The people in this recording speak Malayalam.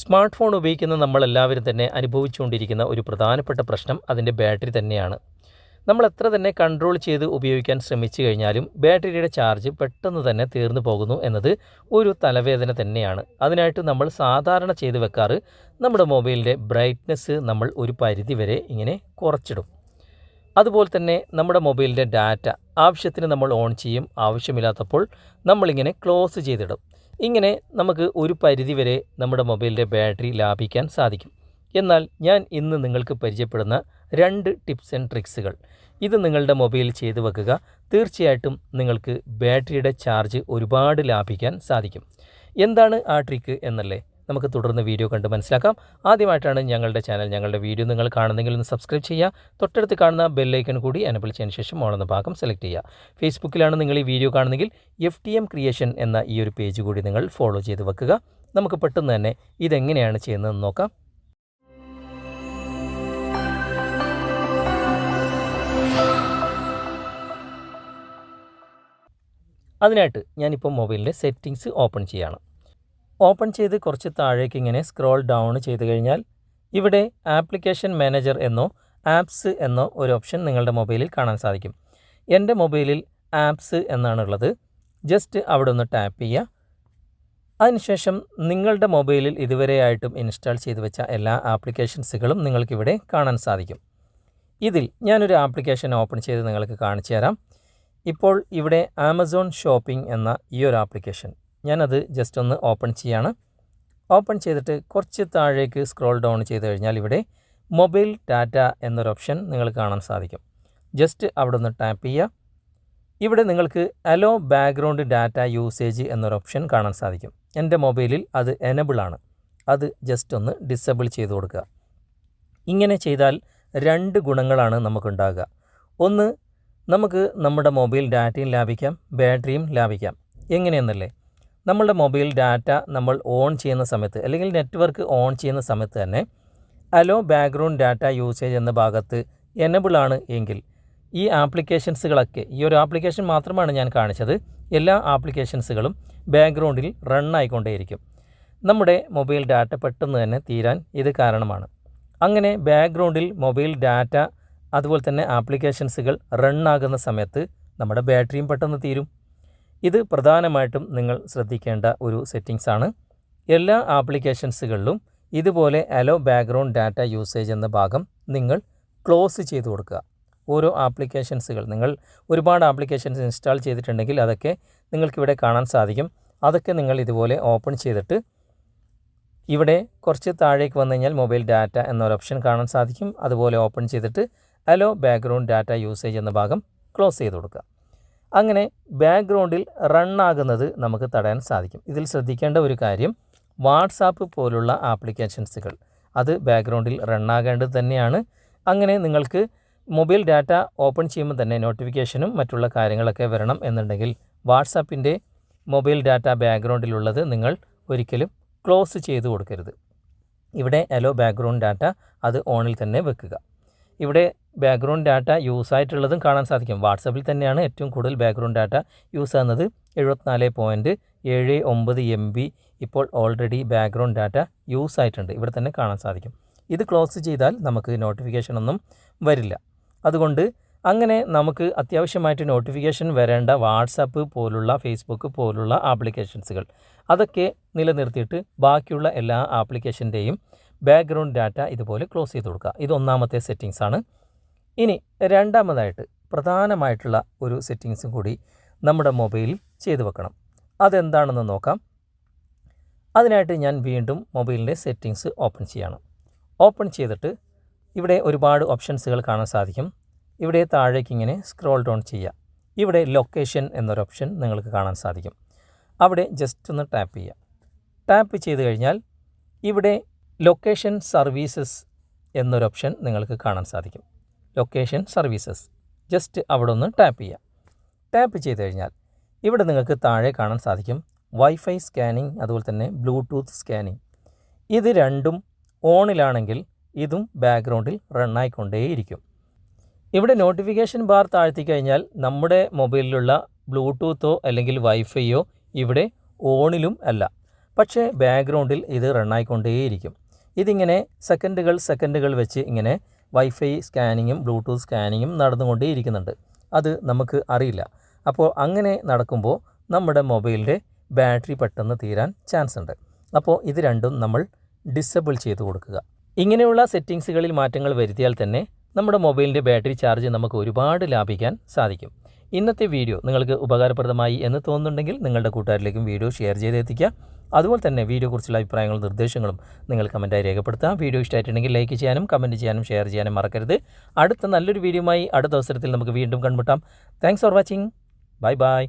സ്മാർട്ട് ഫോൺ ഉപയോഗിക്കുന്ന നമ്മളെല്ലാവരും തന്നെ അനുഭവിച്ചുകൊണ്ടിരിക്കുന്ന ഒരു പ്രധാനപ്പെട്ട പ്രശ്നം അതിന്റെ ബാറ്ററി തന്നെയാണ്. നമ്മൾ എത്ര തന്നെ കൺട്രോൾ ചെയ്ത് ഉപയോഗിക്കാൻ ശ്രമിച്ചു കഴിഞ്ഞാലും ബാറ്ററിയുടെ ചാർജ് പെട്ടെന്ന് തന്നെ തീർന്നു പോകുന്നു എന്നത് ഒരു തലവേദന തന്നെയാണ്. അതിനായിട്ട് നമ്മൾ സാധാരണ ചെയ്ത് വെക്കാറ് നമ്മുടെ മൊബൈലിന്റെ ബ്രൈറ്റ്നെസ് നമ്മൾ ഒരു പരിധി വരെ ഇങ്ങനെ കുറച്ചിടും. അതുപോലെ തന്നെ നമ്മുടെ മൊബൈലിന്റെ ഡാറ്റ ആവശ്യത്തിന് നമ്മൾ ഓൺ ചെയ്യും. ആവശ്യമില്ലാത്തപ്പോൾ നമ്മളിങ്ങനെ ക്ലോസ് ചെയ്തിടും. ഇങ്ങനെ നമുക്ക് ഒരു പരിധിവരെ നമ്മുടെ മൊബൈലിന്റെ ബാറ്ററി ലാഭിക്കാൻ സാധിക്കും. എന്നാൽ ഞാൻ ഇന്ന് നിങ്ങൾക്ക് പരിചയപ്പെടുന്ന രണ്ട് ടിപ്സ് ആൻഡ് ട്രിക്സുകൾ. ഇത് നിങ്ങളുടെ മൊബൈൽ ചെയ്തു വെക്കുക. തീർച്ചയായിട്ടും നിങ്ങൾക്ക് ബാറ്ററിയുടെ ചാർജ് ഒരുപാട് ലാഭിക്കാൻ സാധിക്കും. എന്താണ് ആ ട്രിക്ക് എന്നല്ലേ? നമുക്ക് തുടർന്ന് വീഡിയോ കണ്ട് മനസ്സിലാക്കാം. ആദ്യമായിട്ടാണ് ഞങ്ങളുടെ ചാനൽ ഞങ്ങളുടെ വീഡിയോ നിങ്ങൾ കാണുന്നെങ്കിൽ ഒന്ന് സബ്സ്ക്രൈബ് ചെയ്യുക. തൊട്ടടുത്ത് കാണുന്ന ബെല്ലൈക്കൺ കൂടി എനബിൾ ചെയ്തതിന് ശേഷം ഓണെന്ന ഭാഗം സെലക്ട് ചെയ്യുക. ഫേസ്ബുക്കിലാണ് നിങ്ങൾ ഈ വീഡിയോ കാണുന്നെങ്കിൽ എഫ് ടി എം ക്രിയേഷൻ എന്ന ഈ ഒരു പേജ് കൂടി നിങ്ങൾ ഫോളോ ചെയ്ത് വെക്കുക. നമുക്ക് പെട്ടെന്ന് തന്നെ ഇതെങ്ങനെയാണ് ചെയ്യുന്നതെന്ന് നോക്കാം. അതിനായിട്ട് ഞാനിപ്പോൾ മൊബൈലിന്റെ സെറ്റിങ്സ് ഓപ്പൺ ചെയ്യാണ്. ഓപ്പൺ ചെയ്ത് കുറച്ച് താഴേക്ക് ഇങ്ങനെ സ്ക്രോൾ ഡൗൺ ചെയ്ത് കഴിഞ്ഞാൽ ഇവിടെ ആപ്ലിക്കേഷൻ മാനേജർ എന്നോ ആപ്സ് എന്നോ ഒരു ഓപ്ഷൻ നിങ്ങളുടെ മൊബൈലിൽ കാണാൻ സാധിക്കും. എന്റെ മൊബൈലിൽ ആപ്സ് എന്നാണുള്ളത്. ജസ്റ്റ് അവിടെ ഒന്ന് ടാപ്പ് ചെയ്യുക. അതിനുശേഷം നിങ്ങളുടെ മൊബൈലിൽ ഇതുവരെയായിട്ടും ഇൻസ്റ്റാൾ ചെയ്തു വെച്ച എല്ലാ ആപ്ലിക്കേഷൻസുകളും നിങ്ങൾക്കിവിടെ കാണാൻ സാധിക്കും. ഇതിൽ ഞാനൊരു ആപ്ലിക്കേഷൻ ഓപ്പൺ ചെയ്ത് നിങ്ങൾക്ക് കാണിച്ചു തരാം. ഇപ്പോൾ ഇവിടെ ആമസോൺ ഷോപ്പിംഗ് എന്ന ഈ ഒരു ആപ്ലിക്കേഷൻ. ഞാനത് ജസ്റ്റ് ഒന്ന് ഓപ്പൺ ചെയ്യാണ്. ഓപ്പൺ ചെയ്തിട്ട് കുറച്ച് താഴേക്ക് സ്ക്രോൾ ഡൗൺ ചെയ്ത് കഴിഞ്ഞാൽ ഇവിടെ മൊബൈൽ ഡാറ്റ എന്നൊരു ഓപ്ഷൻ നിങ്ങൾ കാണാൻ സാധിക്കും. ജസ്റ്റ് അവിടെ ഒന്ന് ടാപ്പ് ചെയ്യുക. ഇവിടെ നിങ്ങൾക്ക് അലോ ബാക്ക്ഗ്രൗണ്ട് ഡാറ്റ യൂസേജ് എന്നൊരു ഓപ്ഷൻ കാണാൻ സാധിക്കും. എന്റെ മൊബൈലിൽ അത് എനബിൾ ആണ്. അത് ജസ്റ്റ് ഒന്ന് ഡിസബിൾ ചെയ്ത് കൊടുക്കുക. ഇങ്ങനെ ചെയ്താൽ രണ്ട് ഗുണങ്ങളാണ് നമുക്കുണ്ടാകുക. ഒന്ന് നമുക്ക് നമ്മുടെ മൊബൈൽ ഡാറ്റയും ലാഭിക്കാം ബാറ്ററിയും ലാഭിക്കാം. എങ്ങനെയെന്നല്ലേ? നമ്മളുടെ മൊബൈൽ ഡാറ്റ നമ്മൾ ഓൺ ചെയ്യുന്ന സമയത്ത് അല്ലെങ്കിൽ നെറ്റ്വർക്ക് ഓൺ ചെയ്യുന്ന സമയത്ത് തന്നെ അലോ ബാക്ക്ഗ്രൗണ്ട് ഡാറ്റ യൂസേജ് എന്ന ഭാഗത്ത് എനബിൾ ആണ് എങ്കിൽ ഈ ആപ്ലിക്കേഷൻസുകളൊക്കെ ഈ ഒരു ആപ്ലിക്കേഷൻ മാത്രമാണ് ഞാൻ കാണിച്ചത് എല്ലാ ആപ്ലിക്കേഷൻസുകളും ബാക്ക്ഗ്രൗണ്ടിൽ റൺ ആയിക്കൊണ്ടേയിരിക്കും. നമ്മുടെ മൊബൈൽ ഡാറ്റ പെട്ടെന്ന് തന്നെ തീരാൻ ഇത് കാരണമാണ്. അങ്ങനെ ബാക്ക്ഗ്രൗണ്ടിൽ മൊബൈൽ ഡാറ്റ അതുപോലെ തന്നെ ആപ്ലിക്കേഷൻസുകൾ റൺ ആകുന്ന സമയത്ത് നമ്മുടെ ബാറ്ററിയും പെട്ടെന്ന് തീരും. ഇത് പ്രധാനമായിട്ടും നിങ്ങൾ ശ്രദ്ധിക്കേണ്ട ഒരു സെറ്റിംഗ്സ് ആണ്. എല്ലാ ആപ്ലിക്കേഷൻസുകളിലും ഇതുപോലെ അലോ ബാക്ക്ഗ്രൗണ്ട് ഡാറ്റ യൂസേജ് എന്ന ഭാഗം നിങ്ങൾ ക്ലോസ് ചെയ്ത് കൊടുക്കുക. ഓരോ ആപ്ലിക്കേഷൻസുകൾ നിങ്ങൾ ഒരുപാട് ആപ്ലിക്കേഷൻസ് ഇൻസ്റ്റാൾ ചെയ്തിട്ടുണ്ടെങ്കിൽ അതൊക്കെ നിങ്ങൾക്കിവിടെ കാണാൻ സാധിക്കും. അതൊക്കെ നിങ്ങൾ ഇതുപോലെ ഓപ്പൺ ചെയ്തിട്ട് ഇവിടെ കുറച്ച് താഴേക്ക് വന്നു കഴിഞ്ഞാൽ മൊബൈൽ ഡാറ്റ എന്നൊരു ഓപ്ഷൻ കാണാൻ സാധിക്കും. അതുപോലെ ഓപ്പൺ ചെയ്തിട്ട് അലോ ബാക്ക്ഗ്രൗണ്ട് ഡാറ്റ യൂസേജ് എന്ന ഭാഗം ക്ലോസ് ചെയ്ത് കൊടുക്കുക. അങ്ങനെ ബാക്ക്ഗ്രൗണ്ടിൽ റണ്ണാകുന്നത് നമുക്ക് തടയാൻ സാധിക്കും. ഇതിൽ ശ്രദ്ധിക്കേണ്ട ഒരു കാര്യം വാട്സാപ്പ് പോലുള്ള ആപ്ലിക്കേഷൻസുകൾ. അത് ബാക്ക്ഗ്രൗണ്ടിൽ റണ്ണാകേണ്ടത് തന്നെയാണ്. അങ്ങനെ നിങ്ങൾക്ക് മൊബൈൽ ഡാറ്റ ഓപ്പൺ ചെയ്യുമ്പോൾ തന്നെ നോട്ടിഫിക്കേഷനും മറ്റുള്ള കാര്യങ്ങളൊക്കെ വരണം എന്നുണ്ടെങ്കിൽ വാട്സാപ്പിന്റെ മൊബൈൽ ഡാറ്റ ബാക്ക്ഗ്രൗണ്ടിലുള്ളത് നിങ്ങൾ ഒരിക്കലും ക്ലോസ് ചെയ്ത് കൊടുക്കരുത്. ഇവിടെ അലോ ബാക്ക്ഗ്രൗണ്ട് ഡാറ്റ അത് ഓണിൽ തന്നെ വെക്കുക. ഇവിടെ ബാക്ക്ഗ്രൗണ്ട് ഡാറ്റ യൂസ് ആയിട്ടുള്ളതും കാണാൻ സാധിക്കും. വാട്സപ്പിൽ തന്നെയാണ് ഏറ്റവും കൂടുതൽ ബാക്ക്ഗ്രൗണ്ട് ഡാറ്റ യൂസ് ആകുന്നത്. എഴുപത്തിനാല് പോയിന്റ് ഏഴ് ഒമ്പത് എം ബി ഇപ്പോൾ ഓൾറെഡി ബാക്ക്ഗ്രൗണ്ട് ഡാറ്റ യൂസ് ആയിട്ടുണ്ട്. ഇവിടെ തന്നെ കാണാൻ സാധിക്കും. ഇത് ക്ലോസ് ചെയ്താൽ നമുക്ക് നോട്ടിഫിക്കേഷൻ ഒന്നും വരില്ല. അതുകൊണ്ട് അങ്ങനെ നമുക്ക് അത്യാവശ്യമായിട്ട് നോട്ടിഫിക്കേഷൻ വരേണ്ട വാട്സപ്പ് പോലുള്ള ഫേസ്ബുക്ക് പോലുള്ള ആപ്ലിക്കേഷൻസുകൾ അതൊക്കെ നിലനിർത്തിയിട്ട് ബാക്കിയുള്ള എല്ലാ ആപ്ലിക്കേഷന്റെയും ബാക്ക്ഗ്രൗണ്ട് ഡാറ്റ ഇതുപോലെ ക്ലോസ് ചെയ്ത് കൊടുക്കുക. ഇത് ഒന്നാമത്തെ സെറ്റിങ്സ് ആണ്. ഇനി രണ്ടാമതായിട്ട് പ്രധാനമായിട്ടുള്ള ഒരു സെറ്റിങ്സും കൂടി നമ്മുടെ മൊബൈലിൽ ചെയ്തു വെക്കണം. അതെന്താണെന്ന് നോക്കാം. അതിനായിട്ട് ഞാൻ വീണ്ടും മൊബൈലിന്റെ സെറ്റിങ്സ് ഓപ്പൺ ചെയ്യണം. ഓപ്പൺ ചെയ്തിട്ട് ഇവിടെ ഒരുപാട് ഓപ്ഷൻസുകൾ കാണാൻ സാധിക്കും. ഇവിടെ താഴേക്ക് ഇങ്ങനെ സ്ക്രോൾ ഡൗൺ ചെയ്യുക. ഇവിടെ ലൊക്കേഷൻ എന്നൊരു ഓപ്ഷൻ നിങ്ങൾക്ക് കാണാൻ സാധിക്കും. അവിടെ ജസ്റ്റ് ഒന്ന് ടാപ്പ് ചെയ്യുക. ടാപ്പ് ചെയ്ത് കഴിഞ്ഞാൽ ഇവിടെ ലൊക്കേഷൻ സർവീസസ് എന്നൊരു ഓപ്ഷൻ നിങ്ങൾക്ക് കാണാൻ സാധിക്കും. ലൊക്കേഷൻ സർവീസസ് ജസ്റ്റ് അവിടെ ഒന്ന് ടാപ്പ് ചെയ്യുക ടാപ്പ് ചെയ്ത് കഴിഞ്ഞാൽ ഇവിടെ നിങ്ങൾക്ക് താഴെ കാണാൻ സാധിക്കും വൈഫൈ സ്കാനിങ് അതുപോലെ തന്നെ ബ്ലൂടൂത്ത് സ്കാനിങ് ഇത് രണ്ടും ഓണിലാണെങ്കിൽ ഇതും ബാക്ക്ഗ്രൗണ്ടിൽ റണ്ണായിക്കൊണ്ടേയിരിക്കും ഇവിടെ നോട്ടിഫിക്കേഷൻ ബാർ താഴ്ത്തി കഴിഞ്ഞാൽ നമ്മുടെ മൊബൈലിലുള്ള ബ്ലൂടൂത്തോ അല്ലെങ്കിൽ വൈഫൈയോ ഇവിടെ ഓണിലും അല്ല. പക്ഷേ ബാക്ക്ഗ്രൗണ്ടിൽ ഇത് റണ്ണായിക്കൊണ്ടേയിരിക്കും ഇതിങ്ങനെ സെക്കൻഡുകൾ സെക്കൻഡുകൾ വെച്ച് ഇങ്ങനെ വൈഫൈ സ്കാനിങ്ങും ബ്ലൂടൂത്ത് സ്കാനിങ്ങും നടന്നുകൊണ്ടേ ഇരിക്കുന്നുണ്ട് അത് നമുക്ക് അറിയില്ല. അപ്പോൾ അങ്ങനെ നടക്കുമ്പോൾ നമ്മുടെ മൊബൈലിന്റെ ബാറ്ററി പെട്ടെന്ന് തീരാൻ ചാൻസ് ഉണ്ട് അപ്പോൾ ഇത് രണ്ടും നമ്മൾ ഡിസബിൾ ചെയ്ത് കൊടുക്കുക. ഇങ്ങനെയുള്ള സെറ്റിങ്സുകളിൽ മാറ്റങ്ങൾ വരുത്തിയാൽ തന്നെ നമ്മുടെ മൊബൈലിന്റെ ബാറ്ററി ചാർജ് നമുക്ക് ഒരുപാട് ലാഭിക്കാൻ സാധിക്കും. ഇന്നത്തെ വീഡിയോ നിങ്ങൾക്ക് ഉപകാരപ്രദമായി എന്ന് തോന്നുന്നുണ്ടെങ്കിൽ നിങ്ങളുടെ കൂട്ടുകാരിലേക്കും വീഡിയോ ഷെയർ ചെയ്ത് എത്തിക്കുക അതുപോലെ തന്നെ വീഡിയോക്കുറിച്ചുള്ള അഭിപ്രായങ്ങളും നിർദ്ദേശങ്ങളും നിങ്ങൾ കമന്റായി രേഖപ്പെടുത്താം. വീഡിയോ ഇഷ്ടമായിട്ടുണ്ടെങ്കിൽ ലൈക്ക് ചെയ്യാനും കമന്റ് ചെയ്യാനും ഷെയർ ചെയ്യാനും മറക്കരുത്. അടുത്ത നല്ലൊരു വീഡിയോയുമായി അടുത്ത അവസരത്തിൽ നമുക്ക് വീണ്ടും കണ്ടുമുട്ടാം. Thanks for watching bye bye